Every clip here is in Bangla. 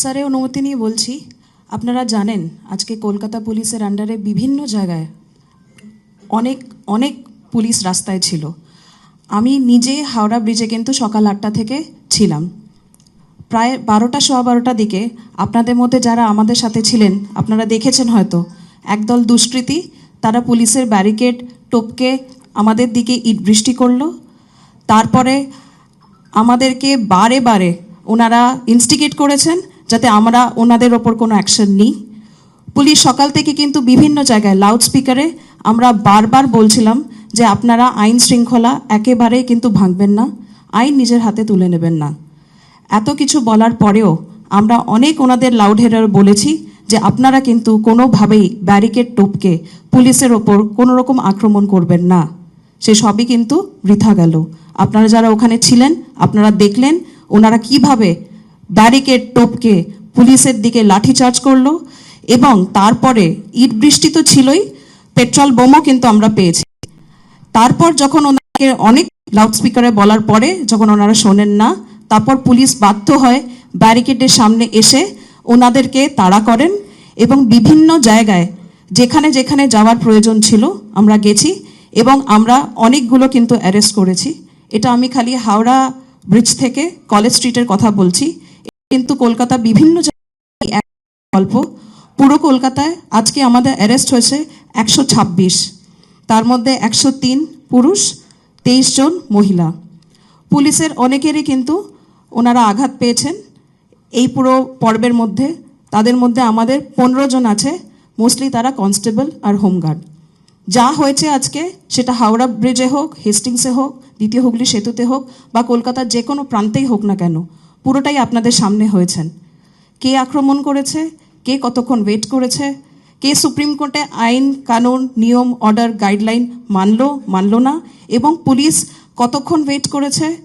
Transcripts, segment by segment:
স্যারের অনুমতি নিয়ে বলছি, আপনারা জানেন আজকে কলকাতা পুলিশের আন্ডারে বিভিন্ন জায়গায় অনেক অনেক পুলিশ রাস্তায় ছিল। আমি নিজে হাওড়া ব্রিজে কিন্তু সকাল আটটা থেকে ছিলাম। প্রায় বারোটা, সোয়া বারোটা দিকে আপনাদের মধ্যে যারা আমাদের সাথে ছিলেন, আপনারা দেখেছেন হয়তো, একদল দুষ্কৃতী, তারা পুলিশের ব্যারিকেড টপকে আমাদের দিকে ইট বৃষ্টি করল। তারপরে আমাদেরকে বারে বারে ওনারা ইনস্টিগেট করেছেন যাতে আমরা ওনাদের ওপর কোনো অ্যাকশন নিই। পুলিশ সকাল থেকে কিন্তু বিভিন্ন জায়গায় লাউড স্পিকারে আমরা বারবার বলছিলাম যে আপনারা আইন শৃঙ্খলা একেবারেই কিন্তু ভাঙবেন না, আইন নিজের হাতে তুলে নেবেন না। এত কিছু বলার পরেও আমরা অনেক ওনাদের লাউড হেডার বলেছি যে আপনারা কিন্তু কোনোভাবেই ব্যারিকেড টোপকে পুলিশের ওপর কোনো রকম আক্রমণ করবেন না। সে সবই কিন্তু বৃথা গেল। আপনারা যারা ওখানে ছিলেন, আপনারা দেখলেন, ওনারা কীভাবে ব্যারিকেড টোপকে পুলিশের দিকে লাঠিচার্জ করল এবং তারপরে ইট বৃষ্টি তো ছিলই, পেট্রোল বোমও কিন্তু আমরা পেয়েছি। তারপর যখন ওনাকে অনেক লাউডস্পিকারে বলার পরে যখন ওনারা শোনেন না, তারপর পুলিশ বাধ্য হয় ব্যারিকেডের সামনে এসে ওনাদেরকে তাড়া করেন এবং বিভিন্ন জায়গায় যেখানে যেখানে যাওয়ার প্রয়োজন ছিল আমরা গেছি এবং আমরা অনেকগুলো কিন্তু অ্যারেস্ট করেছি। এটা আমি খালি হাওড়া ব্রিজ থেকে কলেজ স্ট্রিটের কথা বলছি। কিন্তু কলকাতা বিভিন্ন জায়গায় গল্প। পুরো কলকাতায় আজকে আমাদের অ্যারেস্ট হয়েছে একশো ছাব্বিশ। তার মধ্যে একশো তিন পুরুষ, তেইশ জন মহিলা। পুলিশের অনেকেরই কিন্তু ওনারা আঘাত পেয়েছেন। এই পুরো পর্বের মধ্যে তাদের মধ্যে আমাদের পনেরো জন আছে মোস্টলি তারা কনস্টেবল আর হোমগার্ড যা হয়েছে আজকে সেটা হাওড়া ব্রিজে হোক হেস্টিংসে হোক, দ্বিতীয় হুগলি সেতুতে হোক বা কলকাতার যে কোনো প্রান্তেই হোক না কেন পুরোটাই আপনাদের সামনে হয়েছেন। কে আক্রমণ করেছে? কে কতক্ষণ ওয়েট করেছে? কে সুপ্রিম কোর্টে আইন, কানুন, নিয়ম অর্ডার গাইডলাইন মানলো মানলো না? এবং পুলিশ কতক্ষণ ওয়েট করেছে?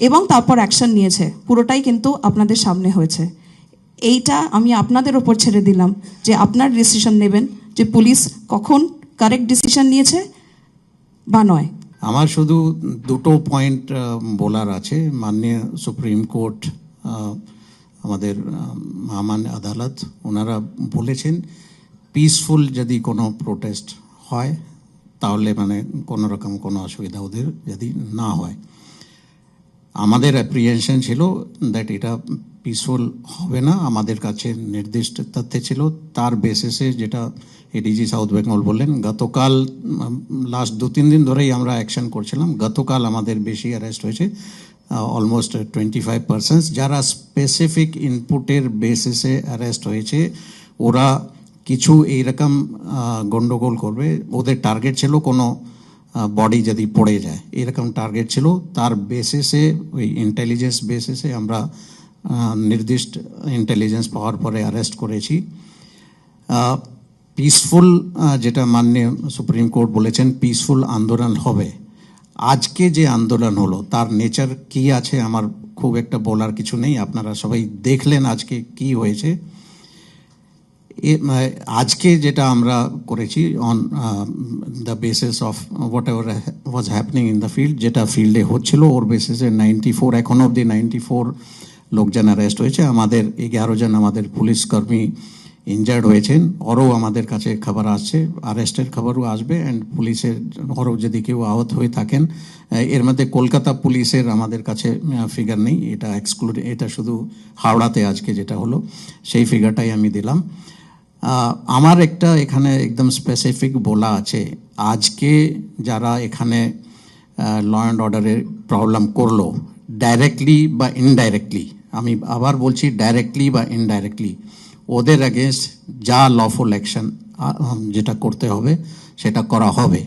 এবং তারপর অ্যাকশন নিয়েছে। পুরোটাই কিন্তু আপনাদের সামনে হয়েছে। এইটা আমি আপনাদের ওপর ছেড়ে দিলাম যে আপনার ডিসিশন নেবেন যে পুলিশ কখন কারেক্ট ডিসিশন নিয়েছে বা নয়। আমার শুধু দুটো পয়েন্ট বলার আছে। মাননীয় সুপ্রিম কোর্ট আমাদের মামান আদালত, ওনারা বলেছেন পিসফুল যদি কোনো প্রোটেস্ট হয়, তাহলে মানে কোনো রকম কোনো অসুবিধা ওদের যদি না হয়। আমাদের অ্যাপ্রিহেনশন ছিল দ্যাট এটা পিসফুল হবে না। আমাদের কাছে নির্দিষ্ট তথ্য ছিল। তার বেসিসে যেটা এডিজি সাউথ বেঙ্গল বললেন, গতকাল লাস্ট দু তিন দিন ধরেই আমরা অ্যাকশন করছিলাম। গতকাল আমাদের বেশি অ্যারেস্ট হয়েছে। অলমোস্ট টোয়েন্টি ফাইভ পার্সেন্ট যারা স্পেসিফিক ইনপুটের বেসিসে অ্যারেস্ট হয়েছে ওরা কিছু এইরকম আহ, গন্ডগোল করবে। ওদের টার্গেট ছিল কোনো বডি যদি পড়ে যায় এরকম টার্গেট ছিল। তার বেসিসে ওই ইন্টেলিজেন্স বেসিসে আমরা নির্দিষ্ট ইন্টেলিজেন্স পাওয়ার পরে অ্যারেস্ট করেছি। পিসফুল যেটা মাননীয় সুপ্রিম কোর্ট বলেছেন পিসফুল আন্দোলন হবে। আজকে যে আন্দোলন হলো, তার নেচার কি আছে আমার খুব একটা বলার কিছু নেই। আপনারা সবাই দেখলেন আজকে কি হয়েছে। আজকে যেটা আমরা করেছি on the basis of whatever was happening in the field যেটা ফিল্ডে হচ্ছিল, ওর বেসিসে নাইনটি ফোর এখন অবধি নাইনটি ফোর লোকজন অ্যারেস্ট হয়েছে। আমাদের এগারো জন আমাদের পুলিশ কর্মী ইনজার্ড হয়েছেন। ওরও আমাদের কাছে খবর আসছে আরেস্টের খবরও আসবে অ্যান্ড পুলিশের ওরও যদি কেউ আহত হয়ে থাকেন এর মধ্যে কলকাতা পুলিশের আমাদের কাছে ফিগার নেই। এটা এক্সক্লুড এটা শুধু হাওড়াতে আজকে যেটা হলো, সেই ফিগারটাই আমি দিলাম। আমার একটা এখানে একদম স্পেসিফিক বলা আছে। আজকে যারা এখানে ল অ্যান্ড অর্ডারের প্রবলেম করল ডাইরেক্টলি বা ইনডাইরেক্টলি আমি আবার বলছি ডাইরেক্টলি বা ইনডাইরেক্টলি ওদের অ্যাগেনস্ট যা লফুল অ্যাকশন যেটা করতে হবে সেটা করা হবে।